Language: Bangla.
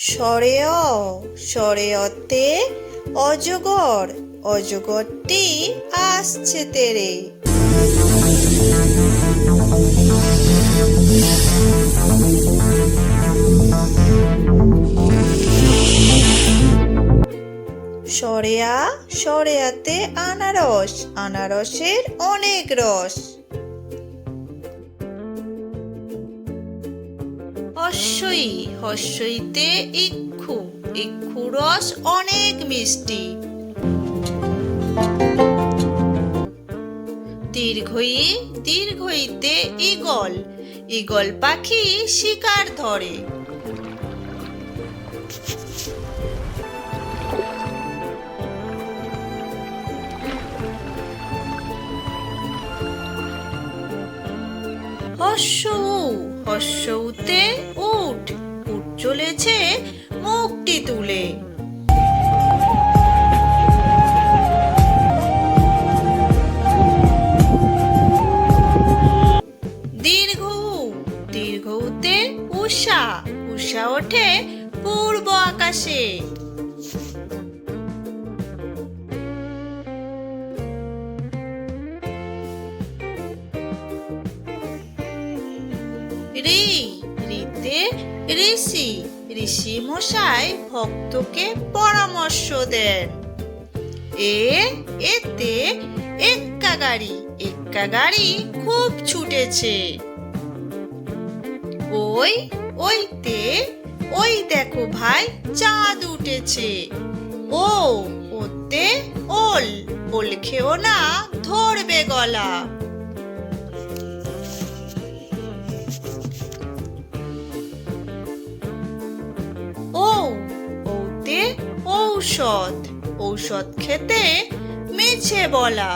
সরে অ অজগর অজগরটি আসছে তেরে। সরেয়া সরেয়াতে আনারস আনারসের অনেক রস। হস্যই হস্যইতে ইক্ষু ইক্ষু রস অনেক মিষ্টি। দীর্ঘই দীর্ঘইতে ইগল ইগল পাখি শিকার ধরে। হস্য হস্য উতে উঠ উঠ চলেছে মুখটি তুলে। দীর্ঘ দীর্ঘ উতে উষা উষা ওঠে পূর্ব আকাশে। রি রিতে ঋষি ঋষি মশাই ভক্তকে পরামর্শ দেন। এ, এতে এক্কা গাড়ি এক্কা গাড়ি খুব ছুটেছে। ওই, ওইতে, ওই দেখো ভাই, চাঁদ উঠেছে। ও, ওতে ওল ওল খেও না ধরবে গলা। ঔষধ। ঔষধ খেতে মেছে বলা।